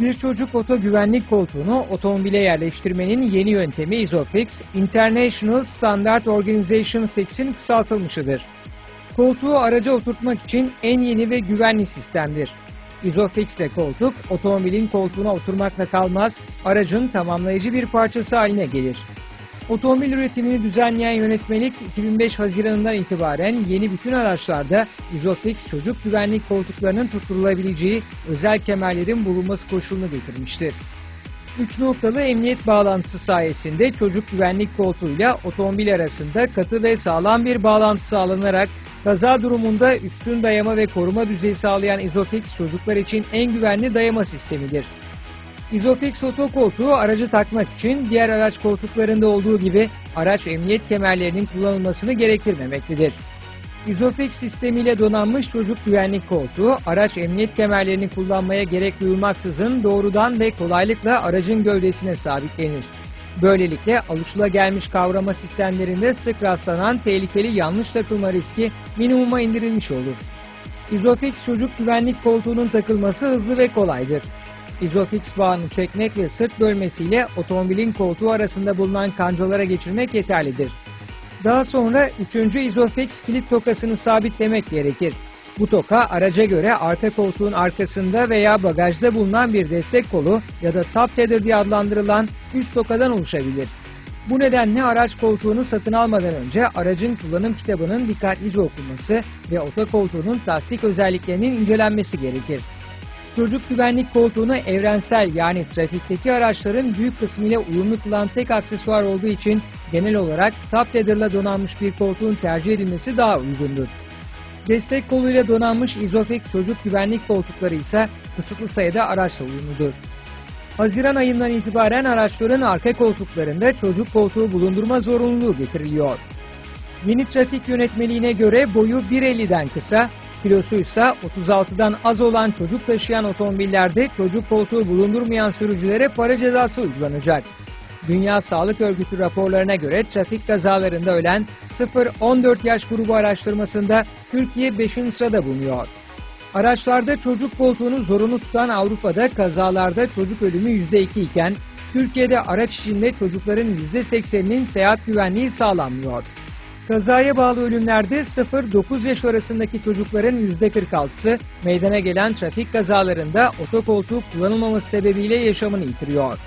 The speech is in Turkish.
Bir çocuk oto güvenlik koltuğunu otomobile yerleştirmenin yeni yöntemi Isofix, International Standard Organization Fix'in kısaltılmışıdır. Koltuğu araca oturtmak için en yeni ve güvenli sistemdir. Isofix ile koltuk, otomobilin koltuğuna oturmakla kalmaz, aracın tamamlayıcı bir parçası haline gelir. Otomobil üretimini düzenleyen yönetmelik 2005 Haziran'ından itibaren yeni bütün araçlarda Isofix çocuk güvenlik koltuklarının tutturulabileceği özel kemerlerin bulunması koşulunu getirmiştir. 3 noktalı emniyet bağlantısı sayesinde çocuk güvenlik koltuğuyla otomobil arasında katı ve sağlam bir bağlantı sağlanarak kaza durumunda üstün dayama ve koruma düzeyi sağlayan Isofix çocuklar için en güvenli dayama sistemidir. Isofix otokoltuğu aracı takmak için diğer araç koltuklarında olduğu gibi araç emniyet kemerlerinin kullanılmasını gerektirmemektedir. Isofix sistemiyle donanmış çocuk güvenlik koltuğu araç emniyet kemerlerini kullanmaya gerek duyulmaksızın doğrudan ve kolaylıkla aracın gövdesine sabitlenir. Böylelikle alışılagelmiş kavrama sistemlerinde sık rastlanan tehlikeli yanlış takılma riski minimuma indirilmiş olur. Isofix çocuk güvenlik koltuğunun takılması hızlı ve kolaydır. Isofix bağını çekmek ve sırt bölmesiyle otomobilin koltuğu arasında bulunan kancalara geçirmek yeterlidir. Daha sonra 3. Isofix kilit tokasını sabitlemek gerekir. Bu toka araca göre arka koltuğun arkasında veya bagajda bulunan bir destek kolu ya da top ladder diye adlandırılan üst tokadan oluşabilir. Bu nedenle araç koltuğunu satın almadan önce aracın kullanım kitabının dikkatlice okunması ve otokoltuğunun plastik özelliklerinin incelenmesi gerekir. Çocuk güvenlik koltuğunu evrensel yani trafikteki araçların büyük kısmıyla uyumlu kılan tek aksesuar olduğu için genel olarak top ladder'la donanmış bir koltuğun tercih edilmesi daha uygundur. Destek koluyla donanmış Isofix çocuk güvenlik koltukları ise kısıtlı sayıda araçla uyumludur. Haziran ayından itibaren araçların arka koltuklarında çocuk koltuğu bulundurma zorunluluğu getiriliyor. Yeni trafik yönetmeliğine göre boyu 1.50'den kısa, kilosu ise 36'dan az olan çocuk taşıyan otomobillerde çocuk koltuğu bulundurmayan sürücülere para cezası uygulanacak. Dünya Sağlık Örgütü raporlarına göre trafik kazalarında ölen 0-14 yaş grubu araştırmasında Türkiye 5. sırada bulunuyor. Araçlarda çocuk koltuğunu zorunlu tutan Avrupa'da kazalarda çocuk ölümü %2 iken Türkiye'de araç içinde çocukların %80'inin seyahat güvenliği sağlanmıyor. Kazaya bağlı ölümlerde 0-9 yaş arasındaki çocukların %46'sı meydana gelen trafik kazalarında otokoltuğu kullanılmaması sebebiyle yaşamını yitiriyor.